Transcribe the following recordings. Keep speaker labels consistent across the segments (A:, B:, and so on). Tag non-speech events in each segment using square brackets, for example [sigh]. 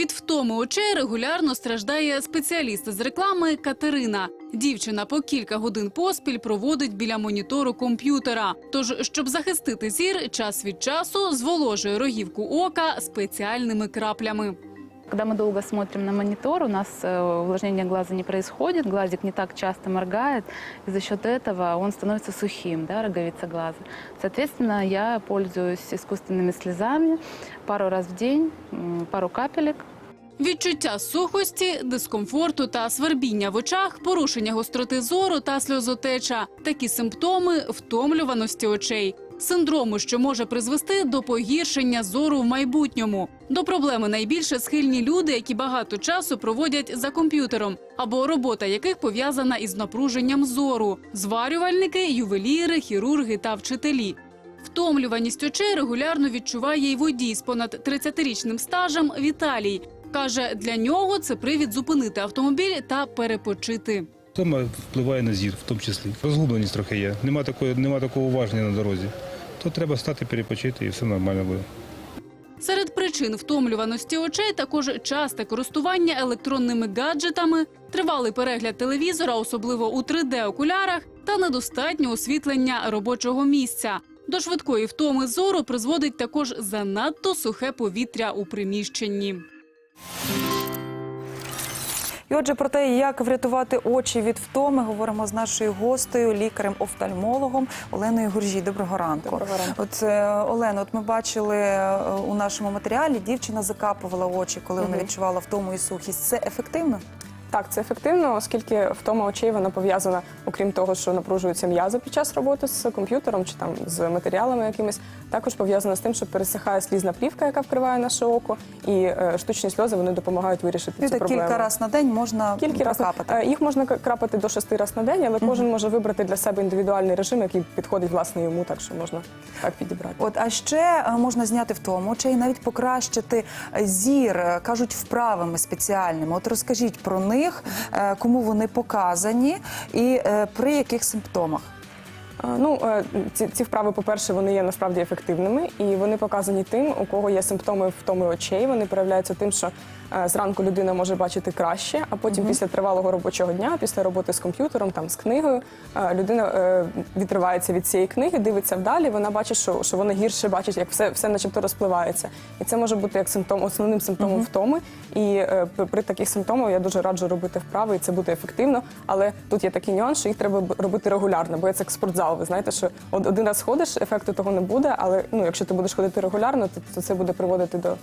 A: Від втоми очей регулярно страждає спеціаліст з реклами Катерина. Дівчина по кілька годин поспіль проводить біля монітору комп'ютера. Тож, щоб захистити зір, час від часу зволожує рогівку ока спеціальними краплями.
B: Когда мы долго смотрим на монитор, у нас э, увлажнение глаза не происходит, глазик не так часто моргает, и за счет этого он становится сухим, да, роговица глаза. Соответственно, я пользуюсь искусственными слезами пару раз в день, м, пару капелек.
A: Відчуття сухості, дискомфорту та свербіння в очах, порушення гостроти зору та сльозотеча – такі симптоми втомлюваності очей. Синдрому, що може призвести до погіршення зору в майбутньому. До проблеми найбільше схильні люди, які багато часу проводять за комп'ютером, або робота яких пов'язана із напруженням зору – зварювальники, ювеліри, хірурги та вчителі. Втомлюваність очей регулярно відчуває й водій з понад 30-річним стажем Віталій. Каже, для нього це привід зупинити автомобіль та перепочити.
C: Втома впливає на зір, в тому числі. Розгубленість трохи є. Нема такої, нема такого уваження на дорозі. То треба стати, перепочити і все нормально буде.
A: Серед причин втомлюваності очей також часте користування електронними гаджетами, тривалий перегляд телевізора, особливо у 3D-окулярах, та недостатнє освітлення робочого місця. До швидкої втоми зору призводить також занадто сухе повітря у приміщенні.
D: І отже, про те, як врятувати очі від втоми, говоримо з нашою гостею, лікарем-офтальмологом Оленою Гуржі. Доброго ранку.
E: Доброго ранку.
D: От е, Олено, от ми бачили е, у нашому матеріалі, дівчина закапувала очі, коли вона відчувала втому і сухість. Це ефективно?
E: Так, це ефективно, оскільки втома очей вона пов'язана, окрім того, що напружуються м'язи під час роботи з комп'ютером чи там з матеріалами якимись, також пов'язана з тим, що пересихає слізна плівка, яка вкриває наше око, і е, штучні сльози вони допомагають вирішити цю проблему.
D: кілька разів на день можна
E: Кілька разів.
D: прокапати.
E: Е, Їх можна крапати до шести разів на день, але кожен може вибрати для себе індивідуальний режим, який підходить власне йому, так що можна так підібрати.
D: От, а ще е, можна зняти втому очей, навіть покращити зір, е, кажуть, вправами спеціальними. От розкажіть про них, е, кому вони показані і е, при яких симптомах.
E: Ну, е, ці, ці вправи, по-перше, вони є насправді ефективними, і вони показані тим, у кого є симптоми втоми очей. Вони проявляються тим, що е, зранку людина може бачити краще, а потім після тривалого робочого дня, після роботи з комп'ютером, там з книгою, е, людина відривається від цієї книги, дивиться вдалі. Вона бачить, що, що вона гірше бачить, як все, все начебто розпливається. І це може бути як симптом, основним симптомом втоми. І при таких симптомах я дуже раджу робити вправи, і це буде ефективно. Але тут є такий нюанс, що їх треба робити регулярно, бо це як спортзал. Ви знаєте, що один раз ходиш, ефекту того не буде. Але ну, якщо ти будеш ходити регулярно, то, то це буде приводити до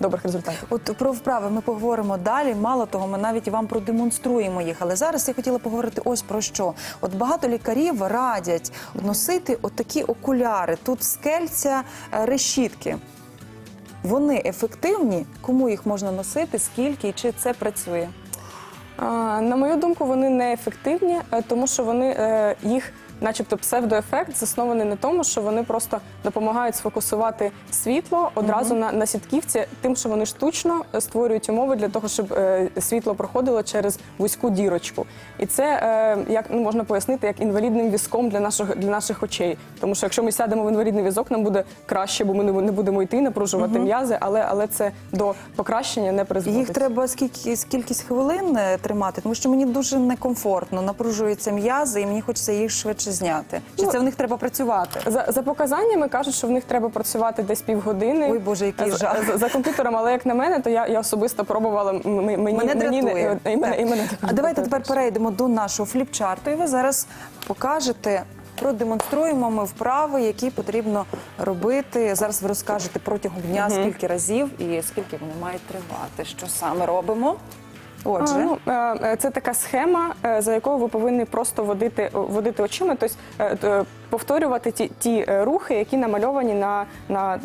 E: добрих результатів.
D: От про вправи ми поговоримо далі. Мало того, ми навіть вам продемонструємо їх. Але зараз я хотіла поговорити ось про що. От багато лікарів радять носити отакі окуляри. Тут скельця е, решітки. Вони ефективні. Кому їх можна носити? Скільки і чи це працює?
E: На мою думку, вони не ефективні, е, тому що вони е, їх, начебто, псевдоефект заснований на тому, що вони просто допомагають сфокусувати світло одразу на, на сітківці, тим, що вони штучно е, створюють умови для того, щоб е, світло проходило через вузьку дірочку. І це е, як ну, можна пояснити як інвалідним візком для наших для наших очей. Тому що якщо ми сядемо в інвалідний візок, нам буде краще, бо ми не, не будемо йти, напружувати м'язи, але, але це до покращення не призводить.
D: Їх треба скільки кількість хвилин е, тримати, тому що мені дуже некомфортно, напружуються м'язи, і мені хочеться їх швидше зняти. Чи
E: Ну,
D: це в них треба працювати?
E: За, за показаннями кажуть, що в них треба працювати десь півгодини.
D: Ой, Боже, який
E: за,
D: жах.
E: за, за комп'ютером, але як на мене, то я, я особисто пробувала. Мені,
D: Мене
E: мені
D: дратує.
E: і мене,
D: Так.
E: і мене
D: а давайте тепер перейдемо до нашого фліпчарту. І ви зараз покажете, продемонструємо ми вправи, які потрібно робити. Зараз ви розкажете протягом дня, скільки разів і скільки вони мають тривати. Що саме робимо? Отже,
E: А, ну, е, е, це така схема, е, за якою ви повинні просто водити, водити очима, тобто повторювати ті, ті рухи, які намальовані на, на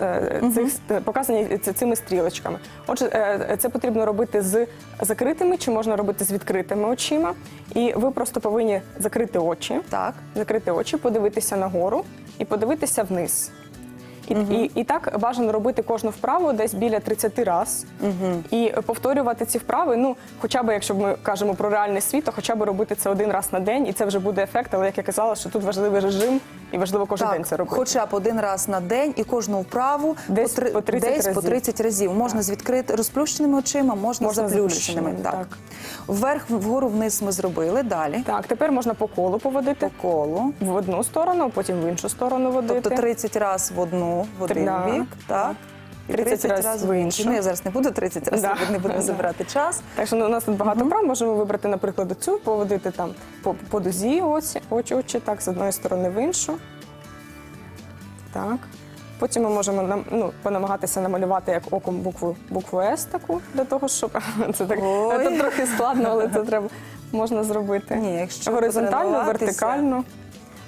E: цих е, показані цими стрілочками. Отже, це потрібно робити з закритими чи можна робити з відкритими очима. І ви просто повинні закрити очі,
D: так.
E: закрити очі, подивитися нагору і подивитися вниз. І, і, і так бажано робити кожну вправу десь біля 30 разів. І повторювати ці вправи, ну, хоча б, якщо ми кажемо про реальний світ, то хоча б робити це один раз на день, і це вже буде ефект. Але як я казала, що тут важливий режим І важливо кожен
D: Так,
E: день це робити.
D: хоча б один раз на день і кожну вправу
E: Десь
D: по,
E: по 30
D: десь по
E: разів.
D: 30 разів. Можна з відкрит розплющеними очима, можна,
E: Можна
D: з
E: з
D: заплющеними.
E: Так.
D: Так. Вверх, вгору, вниз ми зробили. Далі.
E: Так, тепер можна по колу поводити
D: По колу.
E: в одну сторону, потім в іншу сторону водити.
D: Тобто 30 разів в одну, в один
E: Да,
D: бік. Так.
E: І 30
D: разів
E: в іншу.
D: Ну, я зараз не буду 30 разів,
E: Да.
D: не будемо забирати час.
E: Так що ну, у нас тут багато прав. Можемо вибрати, наприклад, цю, поводити там по, по дозі очі, очі, очі, так, з одної сторони в іншу. Так. Потім ми можемо нам- ну, понамагатися намалювати як оком букву, букву С таку, для того, щоб [laughs] це так
D: Ой.
E: це трохи складно, але це треба можна зробити.
D: Ні, якщо
E: Горизонтально, вертикально.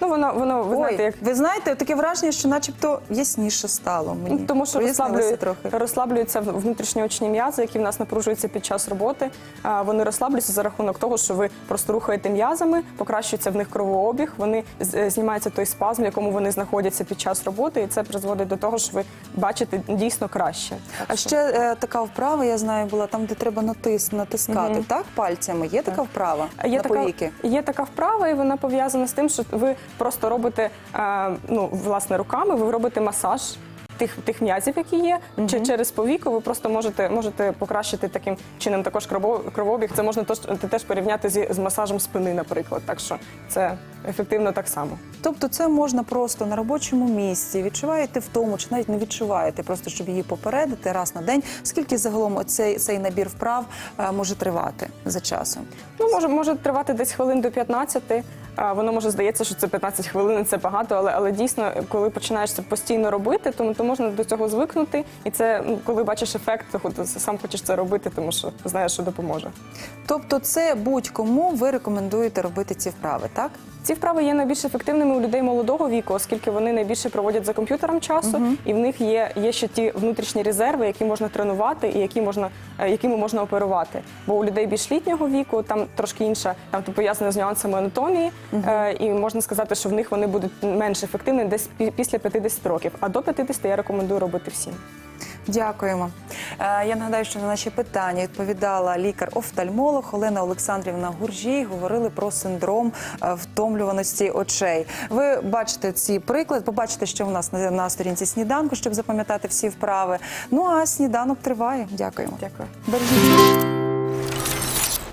E: Ну, воно, воно ви
D: Ой,
E: знаєте, як
D: ви знаєте, таке враження, що начебто ясніше стало мені.
E: Ну, Тому що розслаблює,
D: трохи.
E: розслаблюються внутрішньоочні м'язи, які в нас напружуються під час роботи. А, Вони розслаблюються за рахунок того, що ви просто рухаєте м'язами, покращується в них кровообіг, вони е, знімається той спазм, в якому вони знаходяться під час роботи, і це призводить до того, що ви бачите дійсно краще. Так
D: А
E: що-
D: ще е, така вправа, я знаю, була там, де треба натис, натискати, так, пальцями. Є така вправа
E: Є
D: на
E: така,
D: повіки?
E: є така вправа, і вона пов'язана з тим, що ви просто робите е, ну, власне руками, ви робите масаж. Тих, тих м'язів, які є, чи через повіку ви просто можете, можете покращити таким чином також крово- кровообіг. Це можна тож, теж порівняти зі, з масажем спини, наприклад. Так що це ефективно так само.
D: Тобто це можна просто на робочому місці, відчуваєте втому, чи навіть не відчуваєте, просто щоб її попередити раз на день. Скільки загалом оцей цей набір вправ е, може тривати за часом?
E: Ну, може, може тривати десь хвилин до 15. А, Воно може здається, що це 15 хвилин, це багато, але, але дійсно, коли починаєш це постійно робити, то, то можна до цього звикнути. І це, ну, коли бачиш ефект, то сам хочеш це робити, тому що знаєш, що допоможе.
D: Тобто, це будь-кому ви рекомендуєте робити ці вправи, так?
E: Ці вправи є найбільш ефективними у людей молодого віку, оскільки вони найбільше проводять за комп'ютером часу, і в них є, є ще ті внутрішні резерви, які можна тренувати і які можна, е, якими можна оперувати. Бо у людей більш літнього віку там трошки інша, там то пов'язано з нюансами анатомії, е, і можна сказати, що в них вони будуть менш ефективні десь пі- після 50 років. А до 50 я рекомендую робити всім.
D: Дякуємо. Е, Я нагадаю, що на наші питання відповідала лікар-офтальмолог Олена Олександрівна Гуржій. Говорили про синдром е, втомлюваності очей. Ви бачите ці приклад, побачите, що в нас на, на сторінці сніданку, щоб запам'ятати всі вправи. Ну а сніданок триває. Дякуємо.
E: Дякую.
D: Бережіть.